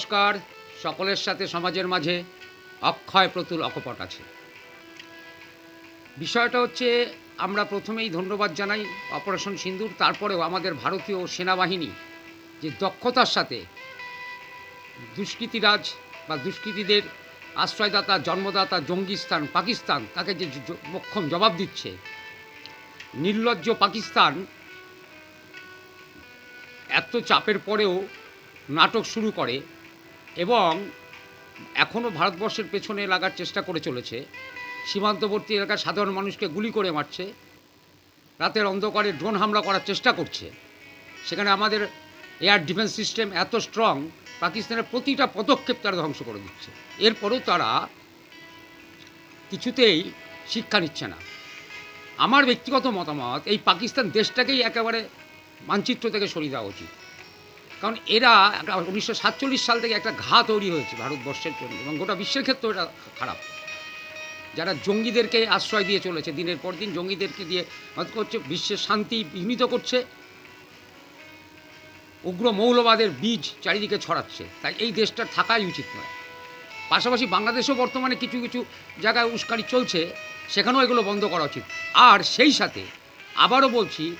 নমস্কার। সকলের সাথে সমাজের মাঝে অক্ষয় প্রতুল অকপট আছে। বিষয়টা হচ্ছে, আমরা প্রথমেই ধন্যবাদ জানাই অপারেশন সিন্দুর, তারপরেও আমাদের ভারতীয় সেনাবাহিনী যে দক্ষতার সাথে দুষ্কৃতিরাজ বা দুষ্কৃতীদের আশ্রয়দাতা, জন্মদাতা, জঙ্গিস্তান, পাকিস্তান, তাকে যে মোক্ষম জবাব দিচ্ছে, নির্লজ্জ পাকিস্তান এত চাপের পরেও নাটক শুরু করে। এবং এখনও ভারতবর্ষের পেছনে লাগার চেষ্টা করে চলেছে। সীমান্তবর্তী এলাকার সাধারণ মানুষকে গুলি করে মারছে। রাতের অন্ধকারে ড্রোন হামলা করার চেষ্টা করছে। সেখানে আমাদের এয়ার ডিফেন্স সিস্টেম এত স্ট্রং, পাকিস্তানের প্রতিটা পদক্ষেপ তারা ধ্বংস করে দিচ্ছে। এরপরেও তারা কিছুতেই শিক্ষা নিচ্ছে না। আমার ব্যক্তিগত মতামত, এই পাকিস্তান দেশটাকেই একেবারে মানচিত্র থেকে সরিয়ে দেওয়া উচিত। কারণ এরা একটা উনিশশো সাতচল্লিশ সাল থেকে একটা ঘা তৈরি হয়েছে ভারতবর্ষের জন্য এবং গোটা বিশ্বের ক্ষেত্রে এটা খারাপ। যারা জঙ্গিদেরকে আশ্রয় দিয়ে চলেছে, দিনের পর দিন জঙ্গিদেরকে দিয়ে করছে বিশ্বের শান্তি বিঘ্নিত করছে, উগ্র মৌলবাদের বীজ চারিদিকে ছড়াচ্ছে। তাই এই দেশটার থাকাই উচিত নয়। পাশাপাশি বাংলাদেশেও বর্তমানে কিছু কিছু জায়গায় উস্কানি চলছে, সেখানেও এগুলো বন্ধ করা উচিত। আর সেই সাথে আবারও বলছি,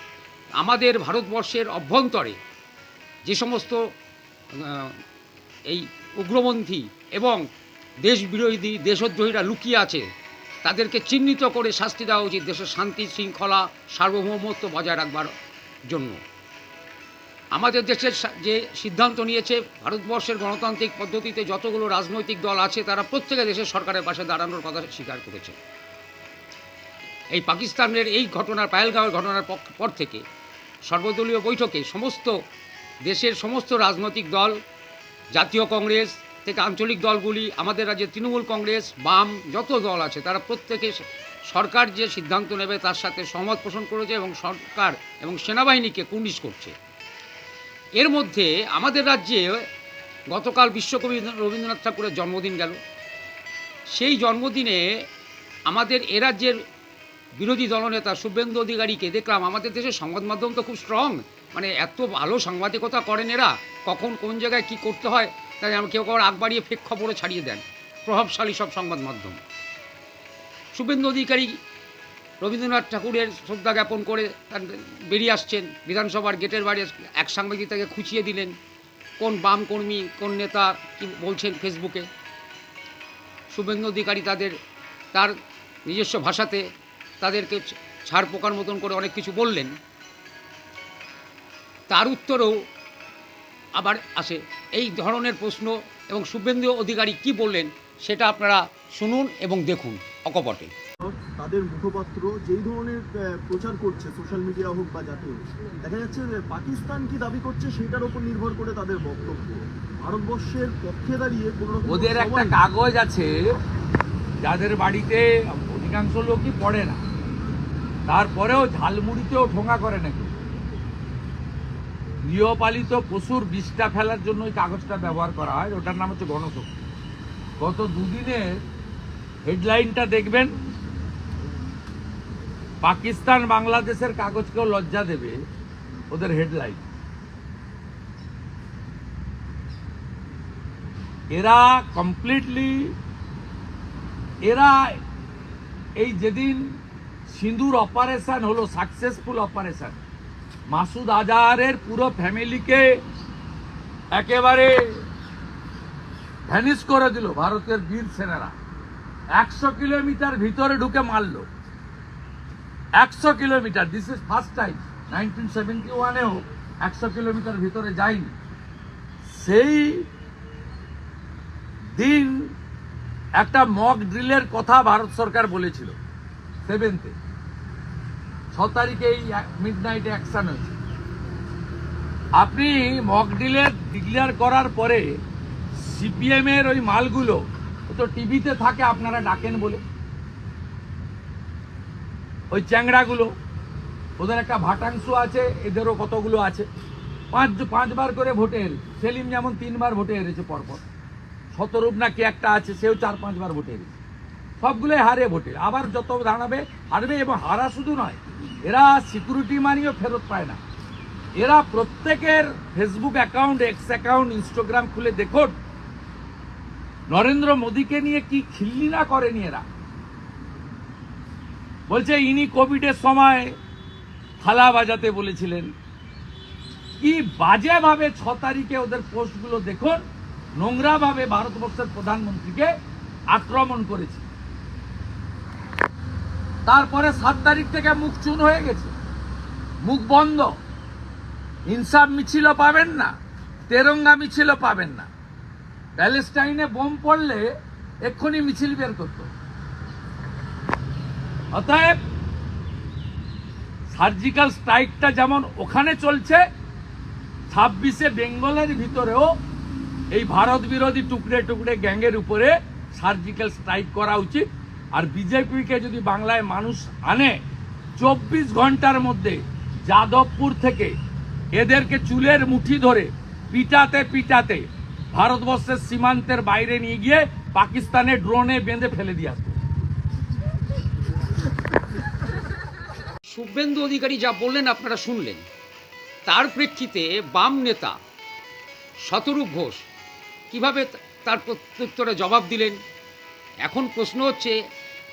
আমাদের ভারতবর্ষের অভ্যন্তরে যে সমস্ত এই উগ্রপন্থী এবং দেশ বিরোধী দেশদ্রোহীরা লুকিয়ে আছে, তাদেরকে চিহ্নিত করে শাস্তি দেওয়া উচিত দেশের শান্তি, শৃঙ্খলা, সার্বভৌমত্ব বজায় রাখবার জন্য। আমাদের দেশের যে সিদ্ধান্ত নিয়েছে, ভারতবর্ষের গণতান্ত্রিক পদ্ধতিতে যতগুলো রাজনৈতিক দল আছে, তারা প্রত্যেকে দেশের সরকারের পাশে দাঁড়ানোর কথা স্বীকার করেছে। এই পাকিস্তানের এই ঘটনার, পায়েলগাঁওয়ের ঘটনার পর থেকে সর্বদলীয় বৈঠকে সমস্ত দেশের সমস্ত রাজনৈতিক দল, জাতীয় কংগ্রেস থেকে আঞ্চলিক দলগুলি, আমাদের রাজ্যে তৃণমূল কংগ্রেস, বাম, যত দল আছে, তারা প্রত্যেকে সরকার যে সিদ্ধান্ত নেবে তার সাথে সহমত পোষণ করেছে এবং সরকার এবং সেনাবাহিনীকে কুর্নিশ করছে। এর মধ্যে আমাদের রাজ্যে গতকাল বিশ্বকবি রবীন্দ্রনাথ ঠাকুরের জন্মদিন গেল। সেই জন্মদিনে আমাদের এ রাজ্যের বিরোধী দলনেতা শুভেন্দু অধিকারীকে দেখলাম, আমাদের দেশের সংবাদ মাধ্যম তো খুব স্ট্রং মানে এত ভালো সাংবাদিকতা করেন এরা, কখন কোন জায়গায় কি করতে হয়, তাই আমি কেউ কারোর আগ বাড়িয়ে ফেক খবরও ছাড়িয়ে দেন। প্রভাবশালী সব সংবাদ মাধ্যম। শুভেন্দু অধিকারী রবীন্দ্রনাথ ঠাকুরের শ্রদ্ধা জ্ঞাপন করে তার বেরিয়ে আসছেন, বিধানসভার গেটের বাইরে এক সাংবাদিক তাকে খুঁচিয়ে দিলেন, কোন বাম কর্মী, কোন নেতা, কি বলছেন ফেসবুকে। শুভেন্দু অধিকারী তাদের, তার নিজস্ব ভাষাতে তাদেরকে ছাড় পোকার মতন করে অনেক কিছু বললেন। তার উত্তরেও আবার আসে। এই ধরনের প্রশ্ন এবং শুভেন্দু অধিকারী কি বললেন সেটা আপনারা শুনুন এবং দেখুন অকপটে। তাদের মুখপাত্র যেই ধরনের প্রচার করছে সোশ্যাল মিডিয়া হোক বা জাতীয় দেখা যাচ্ছে যে পাকিস্তান কি দাবি করছে সেটার উপর নির্ভর করে তাদের বক্তব্য। ভারতবর্ষের পক্ষে দাঁড়িয়ে ওদের একটা কাগজ আছে যাদের বাড়িতে অধিকাংশ লোকই পড়ে না। তারপরেও ঝালমুড়িতেও ঠোঙা করে নাকি? গৃহপালিত পশুর বিষটা ফেলার জন্য ওই কাগজটা ব্যবহার করা হয়। ওটার নাম হচ্ছে গণশক্তি। গত দুদিনের হেডলাইনটা দেখবেন, পাকিস্তান বাংলাদেশের কাগজকেও লজ্জা দেবে ওদের হেডলাইন। এরা কমপ্লিটলি এরা এই যেদিন সিঁদুর অপারেশন হলো সাকসেসফুল অপারেশন মাসুদ আজাহারের পুরো ফ্যামিলিকে একেবারে ভ্যানিশ করে দিল ভারতের বীর সেনারা। একশো কিলোমিটার ভিতরে ঢুকে মারলো। একশো kilometre this is first time nineteen seventy ওয়ানেও একশো কিলোমিটার ভিতরে যায়নি। সেই দিন একটা মক ড্রিলের কথা ভারত সরকার বলেছিল, সেভেন্থে। ছ তারিখে এই মিড নাইটে অ্যাকশন হয়েছে। আপনি মক ড্রিলের ডিক্লেয়ার করার পরে সিপিএম এর ওই মালগুলো তো টিভিতে থাকে, আপনারা ডাকেন বলে। ওই চ্যাংড়াগুলো, ওদের একটা ভাটাংশ আছে, এদেরও কতগুলো আছে। পাঁচ পাঁচবার করে ভোটে হেরেছে সেলিম যেমন তিনবার ভোটে হেরেছে পরপর। শতরূপ না কি একটা আছে, সেও চার পাঁচবার ভোটে হেরেছে। সবগুলোই হারে ভোটে। আবার যত দাঁড়াবে, হারবে এবং হারা শুধু নয়, এরা সিকিউরিটি মানিও ফেরত পায় না। এরা প্রত্যেকের Facebook account X account Instagram খুলে দেখুন। নরেন্দ্র মোদীকে নিয়ে কি খিল্লি না করেনি এরা? বলছে, ইনি কোভিডের সময় থালা বাজাতে বলেছিলেন। কি বাজেভাবে ছ তারিখে ওদের পোস্টগুলো দেখুন, নোংরাভাবে ভারতবর্ষের প্রধানমন্ত্রীকে আক্রমণ করেছে। তারপরে সাত তারিখ থেকে মুখ চুন হয়ে গেছে। মুখ বন্ধ। ইনসাফ মিছিলও পাবেন না, তেরঙ্গা মিছিলও পাবেন না। প্যালেস্টাইনে বোম পড়লে এক্ষুনি মিছিল বের করতো অতএব সার্জিক্যাল স্ট্রাইকটা যেমন ওখানে চলছে, ছাব্বিশে বেঙ্গলের ভিতরেও এই ভারত বিরোধী টুকরে টুকরে গ্যাংয়ের উপরে সার্জিক্যাল স্ট্রাইক করা উচিত। আর বিজেপিকে যদি বাংলায় মানুষ আনে, চব্বিশ ঘণ্টার মধ্যে যাদবপুর থেকে এদেরকে চুলের মুঠি ধরে পিটাতে পিটাতে ভারতবর্ষের সীমান্তের বাইরে নিয়ে গিয়ে পাকিস্তানে ড্রোনে বেঁধে ফেলে দিয়ে আসবে। শুভেন্দু অধিকারী যা বললেন আপনারা শুনলেন। তার প্রেক্ষিতে বাম নেতা শতরূপ ঘোষ কীভাবে তার প্রত্যুত্তরে জবাব দিলেন? এখন প্রশ্ন হচ্ছে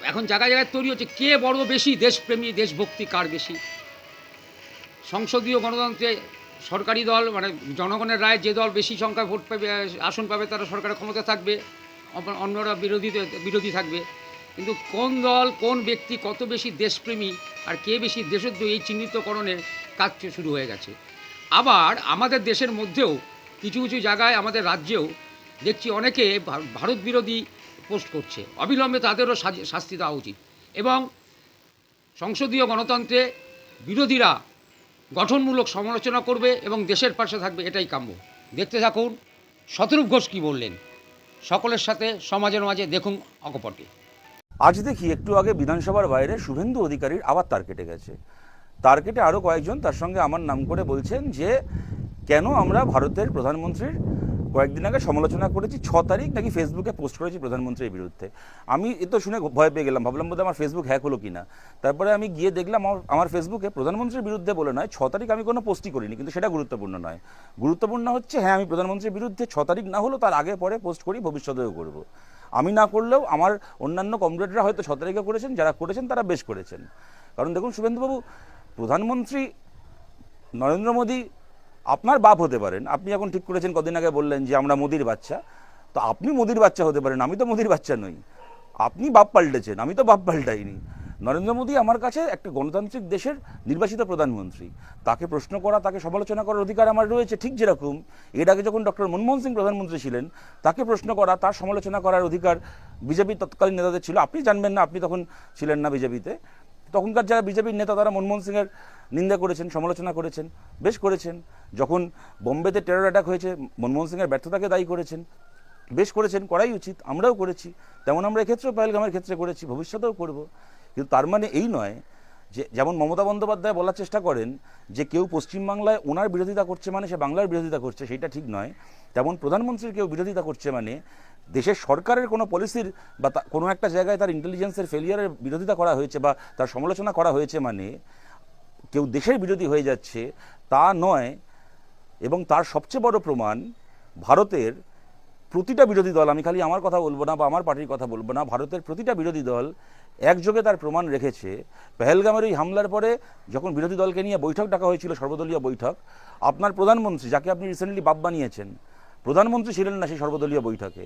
এখন জায়গায় জায়গায় তৈরি হচ্ছে। কে বড় বেশি, দেশপ্রেমী, দেশভক্তি কার বেশি? সংসদীয় গণতন্ত্রে সরকারি দল মানে জনগণের রায় যে দল বেশি সংখ্যায় ভোট পাবে, আসন পাবে, তারা সরকারের ক্ষমতা থাকবে অন্যরা বিরোধী বিরোধী থাকবে। কিন্তু কোন দল, কোন ব্যক্তি কত বেশি দেশপ্রেমী আর কে বেশি দেশদ্রোহী, এই চিহ্নিতকরণের কাজ শুরু হয়ে গেছে। আবার আমাদের দেশের মধ্যেও কিছু কিছু জায়গায়, আমাদের রাজ্যেও দেখছি অনেকে ভারত বিরোধী পোস্ট করছে। অবিলম্বে তাদেরও শাস্তি দেওয়া উচিত। এবং সংসদীয় গণতন্ত্রে বিরোধীরা গঠনমূলক সমালোচনা করবে এবং দেশের পাশে থাকবে, এটাই কাম্য। দেখতে থাকুন, শতরূপ ঘোষ কী বললেন? সকলের সাথে, সমাজের মাঝে দেখুন অকপটে। আজ দেখি, একটু আগে বিধানসভার বাইরে শুভেন্দু অধিকারীর আবার তার কেটে গেছে। তার কেটে আরও কয়েকজন তার সঙ্গে আমার নাম করে বলছেন যে, কেন আমরা ভারতের প্রধানমন্ত্রীর কয়েকদিন আগে সমালোচনা করেছি, ছ তারিখ নাকি ফেসবুকে পোস্ট করেছি প্রধানমন্ত্রীর বিরুদ্ধে। আমি এ তো শুনে ভয় পেয়ে গেলাম, ভাবলাম বোধহয় আমার ফেসবুক হ্যাক হলো কিনা। তারপরে আমি গিয়ে দেখলাম আমার ফেসবুকে প্রধানমন্ত্রীর বিরুদ্ধে বলে নয়, ছ তারিখ আমি কোনো পোস্টই করিনি, কিন্তু সেটা গুরুত্বপূর্ণ নয়। গুরুত্বপূর্ণ হচ্ছে হ্যাঁ আমি প্রধানমন্ত্রীর বিরুদ্ধে ছ তারিখ না হলেও তার আগে পরে পোস্ট করি, ভবিষ্যতেও করব। আমি না করলেও আমার অন্যান্য কমরেডরা হয়তো ছ তারিখে করেছেন, যারা করেছেন তারা বেশ করেছেন। কারণ দেখুন, শুভেন্দুবাবু, প্রধানমন্ত্রী নরেন্দ্র মোদী আপনার বাপ হতে পারেন, আপনি এখন ঠিক করেছেন, কদিন আগে বললেন যে আমরা মোদির বাচ্চা। তো আপনি মোদির বাচ্চা হতে পারেন, আমি তো মোদির বাচ্চা নই। আপনি বাপ পাল্টেছেন, আমি তো বাপ পাল্টাইনি। নরেন্দ্র মোদী আমার কাছে একটা গণতান্ত্রিক দেশের নির্বাচিত প্রধানমন্ত্রী। তাকে প্রশ্ন করা, তাকে সমালোচনা করার অধিকার আমার রয়েছে ঠিক যেরকম। এর আগে যখন ডক্টর মনমোহন সিং প্রধানমন্ত্রী ছিলেন, তাকে প্রশ্ন করা, তার সমালোচনা করার অধিকার বিজেপির তৎকালীন নেতাদের ছিল। আপনি জানবেন না, আপনি তখন ছিলেন না বিজেপিতে। তখনকার যারা বিজেপির নেতা, তারা মনমোহন সিংয়ের নিন্দা করেছেন, সমালোচনা করেছেন, বেশ করেছেন। যখন বোম্বেতে টেরর অ্যাটাক হয়েছে, মনমোহন সিংয়ের ব্যর্থতাকে দায়ী করেছেন, বেশ করেছেন, করাই উচিত, আমরাও করেছি। তেমন আমরা এক্ষেত্রেও পহেলগামের ক্ষেত্রে করেছি, ভবিষ্যতেও করব। কিন্তু তার মানে এই নয় যে যেমন মমতা বন্দ্যোপাধ্যায় বলার চেষ্টা করেন যে কেউ পশ্চিমবাংলায় ওনার বিরোধিতা করছে মানে সে বাংলার বিরোধিতা করছে, সেটা ঠিক নয়। তেমন প্রধানমন্ত্রীর কেউ বিরোধিতা করছে মানে দেশের সরকারের কোনো পলিসির বা কোনো একটা জায়গায় তার ইন্টেলিজেন্সের ফেলিয়ারের বিরোধিতা করা হয়েছে বা তার সমালোচনা করা হয়েছে মানে কেউ দেশের বিরোধী হয়ে যাচ্ছে, তা নয়। এবং তার সবচেয়ে বড় প্রমাণ ভারতের প্রতিটা বিরোধী দল, আমি খালি আমার কথা বলব না বা আমার পার্টির কথা বলব না, ভারতের প্রতিটা বিরোধী দল একযোগে তার প্রমাণ রেখেছে। পেহেলগামের ওই হামলার পরে যখন বিরোধী দলকে নিয়ে বৈঠক ডাকা হয়েছিল, সর্বদলীয় বৈঠক, আপনার প্রধানমন্ত্রী, যাকে আপনি রিসেন্টলি বাপ বানিয়েছেন, প্রধানমন্ত্রী ছিলেন না সেই সর্বদলীয় বৈঠকে।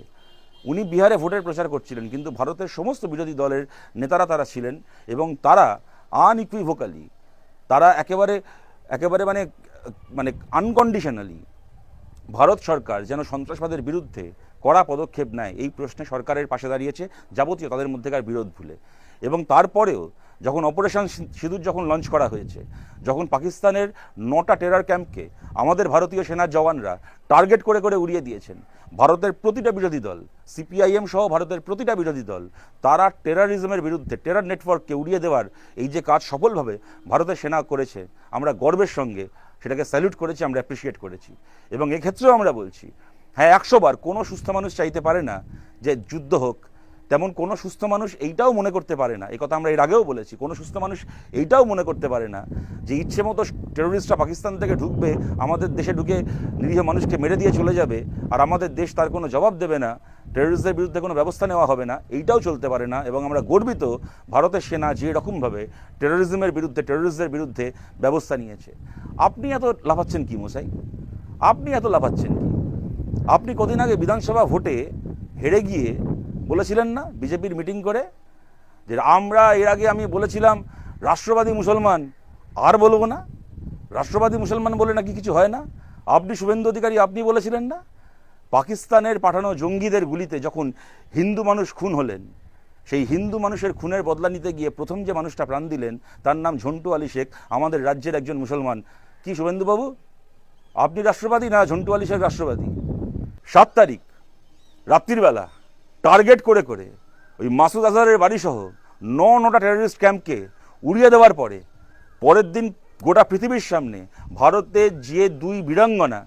উনি বিহারে ভোটের প্রচার করছিলেন, কিন্তু ভারতের সমস্ত বিরোধী দলের নেতারা তারা ছিলেন এবং তারা আনইকুইভোকালি তারা একেবারে একেবারে মানে মানে আনকন্ডিশনালি ভারত সরকার যেন সন্ত্রাসবাদের বিরুদ্ধে কড়া পদক্ষেপ নেয়, এই প্রশ্নে সরকারের পাশে দাঁড়িয়েছে, যাবতীয় তাদের মধ্যেকার বিরোধ ভুলে। এবং তারপরেও যখন অপারেশন সিঁদুর যখন লঞ্চ করা হয়েছে, যখন পাকিস্তানের নটা টেরার ক্যাম্পকে আমাদের ভারতীয় সেনার জওয়ানরা টার্গেট করে করে উড়িয়ে দিয়েছেন, ভারতের প্রতিটা বিরোধী দল, সিপিআইএম সহ ভারতের প্রতিটা বিরোধী দল, তারা টেরারিজমের বিরুদ্ধে টেরার নেটওয়ার্ককে উড়িয়ে দেওয়ার এই যে কাজ সফলভাবে ভারতের সেনা করেছে, আমরা গর্বের সঙ্গে সেটাকে স্যালুট করেছি, আমরা অ্যাপ্রিসিয়েট করেছি। এবং এক্ষেত্রেও আমরা বলছি হ্যাঁ একশোবার কোনো সুস্থ মানুষ চাইতে পারে না যে যুদ্ধ হোক তেমন কোনো সুস্থ মানুষ এইটাও মনে করতে পারে না। এই কথা আমরা এর আগেও বলেছি, কোনো সুস্থ মানুষ এইটাও মনে করতে পারে না যে ইচ্ছে মতো টেরোরিস্টরা পাকিস্তান থেকে ঢুকবে, আমাদের দেশে ঢুকে নিরীহ মানুষকে মেরে দিয়ে চলে যাবে আর আমাদের দেশ তার কোনো জবাব দেবে না টেররিস্টদের বিরুদ্ধে কোনো ব্যবস্থা নেওয়া হবে না, এইটাও চলতে পারে না এবং আমরা গর্বিত ভারতের সেনা যে রকমভাবে টেরোরিজমের বিরুদ্ধে টেররিস্টদের বিরুদ্ধে ব্যবস্থা নিয়েছে। আপনি এত লাফাচ্ছেন কি মশাই? আপনি এত লাফাচ্ছেন কি? আপনি কদিন আগে বিধানসভা ভোটে হেরে গিয়ে বলেছিলেন না, বিজেপির মিটিং করে, যে আমরা এর আগে আমি বলেছিলাম, রাষ্ট্রবাদী মুসলমান আর বলব না। রাষ্ট্রবাদী মুসলমান বলে নাকি কিছু হয় না? আপনি শুভেন্দু অধিকারী, আপনি বলেছিলেন না? পাকিস্তানের পাঠানো জঙ্গিদের গুলিতে যখন হিন্দু মানুষ খুন হলেন, সেই হিন্দু মানুষের খুনের বদলা নিতে গিয়ে প্রথম যে মানুষটা প্রাণ দিলেন, তার নাম ঝন্টু আলী শেখ, আমাদের রাজ্যের একজন মুসলমান। কি শুভেন্দুবাবু? আপনি রাষ্ট্রবাদী না ঝন্টু আলী শেখ রাষ্ট্রবাদী? সাত তারিখ, রাত্রিবেলা। টার্গেট করে করে ওই মাসুদ আজহারের বাড়িসহ ন নটা টেররিস্ট ক্যাম্পকে উড়িয়ে দেওয়ার পরে, পরের দিন গোটা পৃথিবীর সামনে ভারতের যে দুই বীরাঙ্গনা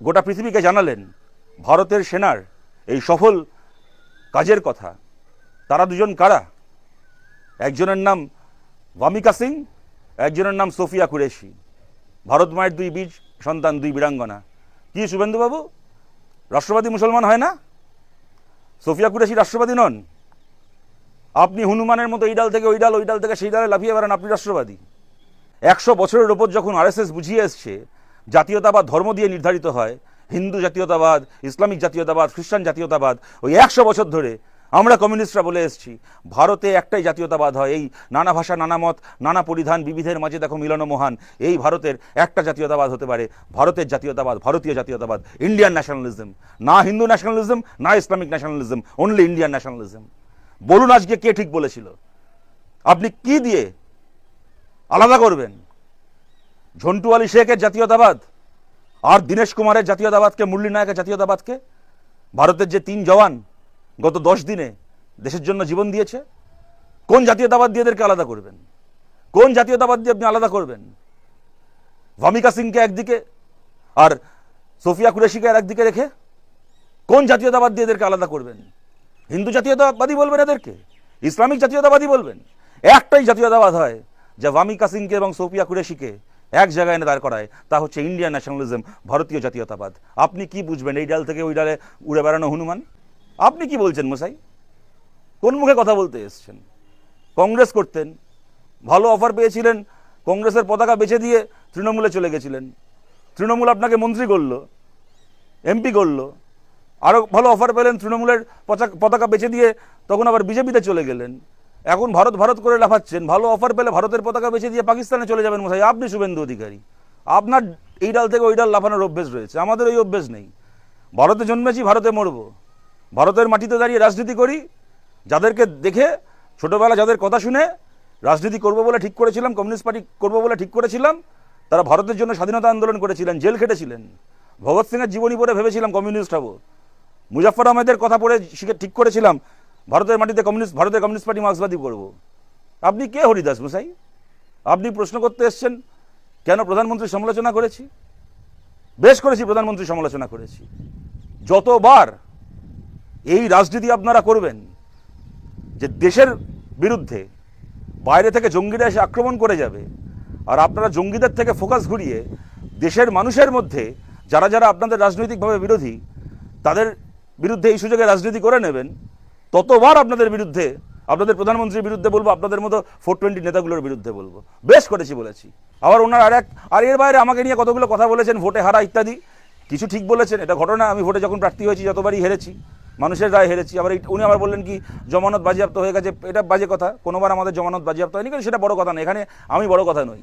গোটা পৃথিবীকে জানালেন, ভারতের সেনার এই সফল কাজের কথা, তারা দুজন কারা? একজনের নাম ভামিকা সিং, একজনের নাম সোফিয়া কুরেশি। ভারত মায়ের দুই বীজ, সন্তান দুই বীরাঙ্গনা। কি, শুভেন্দুবাবু? রাষ্ট্রবাদী মুসলমান হয় না? সোফিয়া কুরেশি রাষ্ট্রবাদী নন? আপনি হনুমানের মতো এই ডাল থেকে ওই ডাল ওই ডাল থেকে সেই ডালে লাফিয়ে বেড়ান, আপনি রাষ্ট্রবাদী। একশো বছরের ওপর যখন আরএসএস বুঝিয়ে এসছে, জাতীয়তাবাদ ধর্ম দিয়ে নির্ধারিত হয়, হিন্দু জাতীয়তাবাদ, ইসলামিক জাতীয়তাবাদ, খ্রিস্টান জাতীয়তাবাদ, ওই একশো বছর ধরে আমরা কমিউনিস্টরা বলে এসেছি, ভারতে একটাই জাতীয়তাবাদ হয়, এই নানা ভাষা, নানা মত, নানা পরিধান, বিবিধের মাঝে দেখো মিলন মহান, এই ভারতের একটা জাতীয়তাবাদ হতে পারে, ভারতের জাতীয়তাবাদ, ভারতীয় জাতীয়তাবাদ ইন্ডিয়ান ন্যাশনালিজম না হিন্দু ন্যাশনালিজম না Islamic nationalism only Indian nationalism বলুন আজকে কে ঠিক বলেছিল? আপনি কি দিয়ে আলাদা করবেন? ঝন্টু আলী শেখের জাতীয়তাবাদ আর দীনেশ কুমারের জাতীয়তাবাদকে মুরলী নায়কের জাতীয়তাবাদকে? ভারতের যে তিন জওয়ান গত দশ দিনে দেশের জন্য জীবন দিয়েছে। কোন জাতীয়তাবাদ দিয়ে এদেরকে আলাদা করবেন? কোন জাতীয়তাবাদ দিয়ে আপনি আলাদা করবেন? ভামিকা সিংকে একদিকে আর সোফিয়া কুরেশিকে আর একদিকে রেখে কোন জাতীয়তাবাদ দিয়ে এদেরকে আলাদা করবেন? হিন্দু জাতীয়তাবাদী বলবেন এদেরকে? ইসলামিক জাতীয়তাবাদী বলবেন? একটাই জাতীয়তাবাদ হয় যা ভামিকা সিংকে এবং সোফিয়া কুরেশিকে এক জায়গায় এনে দাঁড় করায়। তা হচ্ছে ইন্ডিয়ান ন্যাশনালিজম, ভারতীয় জাতীয়তাবাদ। আপনি কি বুঝবেন? এই ডাল থেকে ওই ডালে উড়ে বেড়ানো হনুমান? আপনি কি বলছেন মশাই? কোন মুখে কথা বলতে এসছেন? কংগ্রেস করতেন, ভালো অফার পেয়েছিলেন, কংগ্রেসের পতাকা বেছে দিয়ে তৃণমূলে চলে গেছিলেন। তৃণমূল আপনাকে মন্ত্রী করল, এমপি করল আরও ভালো অফার পেলেন, তৃণমূলের পতাকা- বেছে দিয়ে তখন আবার বিজেপিতে চলে গেলেন। এখন ভারত ভারত করে লাফাচ্ছেন, ভালো অফার পেলে ভারতের পতাকা বেছে দিয়ে পাকিস্তানে চলে যাবেন মশাই, আপনি শুভেন্দু অধিকারী। আপনার এই ডাল থেকে ওই ডাল লাফানোর অভ্যেস রয়েছে, আমাদের ওই অভ্যেস নেই। ভারতে জন্মেছি, ভারতে মরবো। ভারতের মাটিতে দাঁড়িয়ে রাজনীতি করি, যাদেরকে দেখে ছোটবেলা যাদের কথা শুনে রাজনীতি করব বলে ঠিক করেছিলাম, কমিউনিস্ট পার্টি করব বলে ঠিক করেছিলাম, তারা ভারতের জন্য স্বাধীনতা আন্দোলন করেছিলেন, জেল খেটেছিলেন। ভগৎ সিংয়ের জীবনী পড়ে ভেবেছিলাম কমিউনিস্ট হব। মুজাফর আহমেদের কথা পড়ে শিখে ঠিক করেছিলাম, ভারতের মাটিতে কমিউনিস্ট, ভারতের কমিউনিস্ট পার্টি মার্ক্সবাদী করব। আপনি কে হরিদাস মশাই? আপনি প্রশ্ন করতে এসছেন, কেন প্রধানমন্ত্রী সমালোচনা করেছি? বেশ করেছি প্রধানমন্ত্রী সমালোচনা করেছি। যতবার এই রাজনীতি আপনারা করবেন যে দেশের বিরুদ্ধে বাইরে থেকে জঙ্গিরা এসে আক্রমণ করে যাবে আর আপনারা জঙ্গিদের থেকে ফোকাস ঘুরিয়ে দেশের মানুষের মধ্যে যারা যারা আপনাদের রাজনৈতিকভাবে বিরোধী, তাদের বিরুদ্ধে এই সুযোগে রাজনীতি করে নেবেন। ততবার আপনাদের বিরুদ্ধে, আপনাদের প্রধানমন্ত্রীর বিরুদ্ধে বলব, আপনাদের মতো ফোর টোয়েন্টি নেতাগুলোর বিরুদ্ধে বলব। বেশ করেছি বলেছি। আবার ওনার আর এক আর এর বাইরে আমাকে নিয়ে কতগুলো কথা বলেছেন, ভোটে হারা ইত্যাদি, কিছু ঠিক বলেছেন, এটা ঘটনা, আমি ভোটে যখন প্রার্থী হয়েছি, যতবারই হেরেছি। মানুষের রায় হেরেছি। আবার উনি আবার বললেন কি, জমানত বাজেয়াপ্ত হয়ে গেছে। এটা বাজে কথা। কোনোবার আমাদের জমানত বাজেয়াপ্ত হয়নি, কিন্তু সেটা বড় কথা নয়। এখানে আমি বড় কথা নই।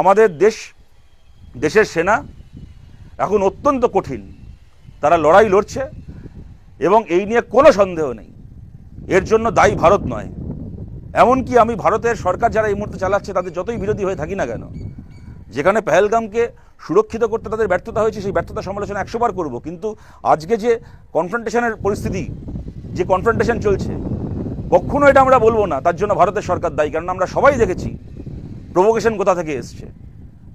আমাদের দেশ, দেশের সেনা এখন অত্যন্ত কঠিন। তারা লড়াই লড়ছে এবং এই নিয়ে কোনো সন্দেহ নেই। এর জন্য দায়ী ভারত নয়। এমনকি আমি ভারতের সরকার যারা এই মুহূর্তে চালাচ্ছে, তাদের যতই বিরোধী হয়ে থাকি না কেন, যেখানে পেহেলগামকে সুরক্ষিত করতে তাদের ব্যর্থতা হয়েছে, সেই ব্যর্থতা সমালোচনা একশোবার করব। কিন্তু আজকে যে কনফ্রন্টেশনের পরিস্থিতি, যে কনফ্রন্টেশন চলছে, কখনো এটা আমরা বলব না। তার জন্য ভারতের সরকার দায়ী। কারণ আমরা সবাই দেখেছি প্রভোকেশন কোথা থেকে এসছে?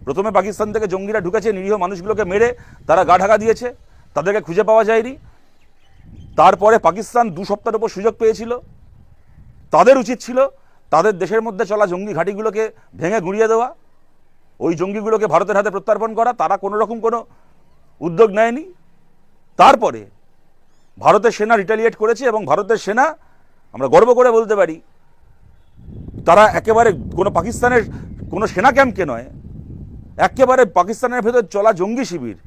প্রথমে পাকিস্তান থেকে জঙ্গিরা ঢুকেছে, নিরীহ মানুষগুলোকে মেরে তারা গা ঢাকা দিয়েছে, তাদেরকে খুঁজে পাওয়া যায়নি। তারপরে পাকিস্তান দু সপ্তাহের উপর সুযোগ পেয়েছিল। তাদের উচিত ছিল তাদের দেশের মধ্যে চলা জঙ্গি ঘাঁটিগুলোকে ভেঙে গুঁড়িয়ে দেওয়া। ওই জঙ্গিগুলোকে ভারতের হাতে প্রত্যর্পণ করা, তারা কোনো রকম কোনো উদ্যোগ নেয়নি। তারপরে ভারতের সেনা রিটালিয়েট করেছে এবং ভারতের সেনা, আমরা গর্ব করে বলতে পারি, তারা একেবারে কোনো পাকিস্তানের, কোনো সেনা ক্যাম্পকে নয়, একেবারে পাকিস্তানের ভেতর চলা জঙ্গি শিবির,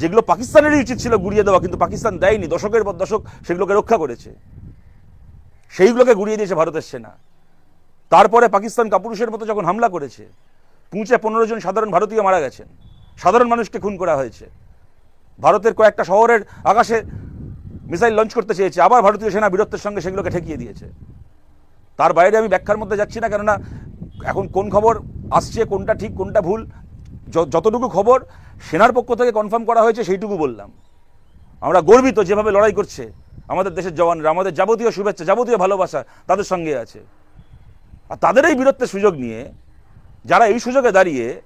যেগুলো পাকিস্তানেরই উচিত ছিল গুড়িয়ে দেওয়া, কিন্তু পাকিস্তান দেয়নি, দশকের পর দশক সেগুলোকে রক্ষা করেছে। সেইগুলোকে গুড়িয়ে দিয়েছে ভারতের সেনা। তারপরে পাকিস্তান কাপুরুষের মতো যখন হামলা করেছে পুঁচে পনেরো জন সাধারণ ভারতীয় মারা গেছেন। সাধারণ মানুষকে খুন করা হয়েছে। ভারতের কয়েকটা শহরের আকাশে মিসাইল লঞ্চ করতে চেয়েছে। আবার ভারতীয় সেনা বীরত্বের সঙ্গে সেগুলোকে ঠেকিয়ে দিয়েছে। তার বাইরে আমি ব্যাখ্যার মধ্যে যাচ্ছি না, কেননা এখন কোন খবর আসছে, কোনটা ঠিক, কোনটা ভুল যতটুকু খবর সেনার পক্ষ থেকে কনফার্ম করা হয়েছে সেইটুকু বললাম। আমরা গর্বিত যেভাবে লড়াই করছে আমাদের দেশের জওয়ানরা, আমাদের যাবতীয় শুভেচ্ছা, যাবতীয় ভালোবাসা তাদের সঙ্গে আছে। আর তাদের এই বীরত্বের সুযোগ নিয়ে যারা এই সুযোগে দাঁড়িয়ে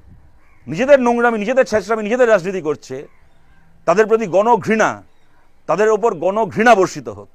নিজেদের নোংরামি, নিজেদের ছেঁচড়ামি নিজেদের রাজনীতি করছে, তাদের প্রতি গণঘৃণা, তাদের ওপর গণঘৃণা বর্ষিত হোক।